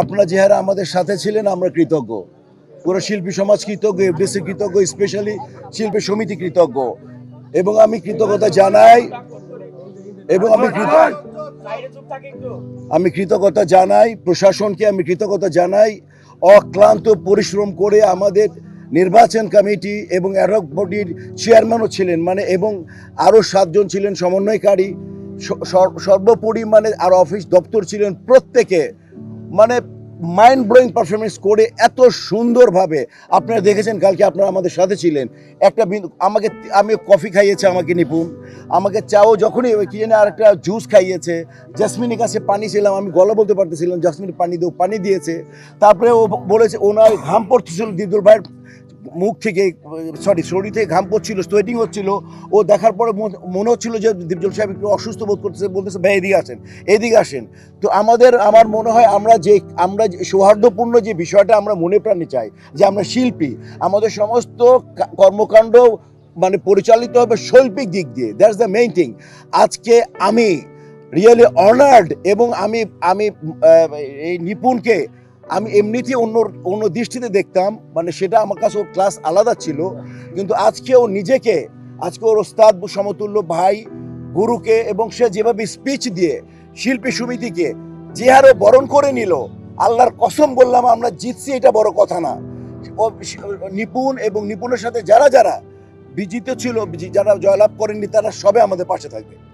আপনারা যারা আমাদের সাথে ছিলেন, আমরা কৃতজ্ঞ। পুরো শিল্পী সমাজ কৃতজ্ঞ, এফডিসি কৃতজ্ঞ, স্পেশালি শিল্পী সমিতি কৃতজ্ঞ। এবং আমি কৃতজ্ঞতা জানাই, এবং আমি আমি কৃতজ্ঞতা জানাই, প্রশাসনকে আমি কৃতজ্ঞতা জানাই, অক্লান্ত পরিশ্রম করে আমাদের নির্বাচন কমিটি এবং অ্যাডহক বডির চেয়ারম্যানও ছিলেন মানে এবং আরও সাতজন ছিলেন সমন্বয়কারী। সর্বোপরি মানে আর অফিস দপ্তর ছিলেন প্রত্যেকে। মানে মাইন্ড ব্লোয়িং পারফরমেন্স করে এত সুন্দরভাবে আপনারা দেখেছেন, কালকে আপনারা আমাদের সাথে ছিলেন। একটা বিন্দু- আমাকে আমি কফি খাইয়েছে আমাকে, নিপুণ। আমাকে চাও যখনই কি জানি আর একটা জুস খাইয়েছে। জাসমিনের কাছে পানি ছিলাম, আমি গলা বলতে পারতেছিলাম জাসমিন পানি দেও। পানি দিয়েছে। তারপরে ও বলেছে, ওনার ঘাম পড়তেছিল। দিদুর ভাইয়ের মুখ থেকে সরি শরীর থেকে ঘাম পড়ছিল সোয়েটিং হচ্ছিল। ও দেখার পরে মন- হচ্ছিল যে দীপজল সাহেব একটু অসুস্থ বোধ করতেছে, বলতেছে, ভাই, এদিকে আসেন এদিকে আসেন। তো আমাদের, আমার মনে হয় আমরা যে, আমরা সৌহার্দ্যপূর্ণ যে বিষয়টা আমরা মনে প্রাণে চাই, যে আমরা শিল্পী, আমাদের সমস্ত কর্মকাণ্ড মানে পরিচালিত হবে শৈল্পিক দিক দিয়ে। দ্যাটস দ্য মেইন থিং আজকে আমি রিয়েলি অনার্ড এবং আমি আমি এই নিপুণকে আমি এমনিতেই অন্য অন্য দৃষ্টিতে দেখতাম মানে সেটা আমার কাছে ওর ক্লাস আলাদা ছিল। কিন্তু আজকে ও নিজেকে, আজকে ওর ওস্তাদ সমতুল্য ভাই, গুরুকে এবং সে যেভাবে স্পিচ দিয়ে শিল্পী সমিতিকে যে হারে বরণ করে নিল, আল্লাহর কসম বললাম, আমরা জিতছি, এটা বড় কথা না। নিপুণ এবং নিপুণের সাথে যারা যারা বিজিত ছিল, যারা জয়লাভ করেননি, তারা সবে আমাদের পাশে থাকবে।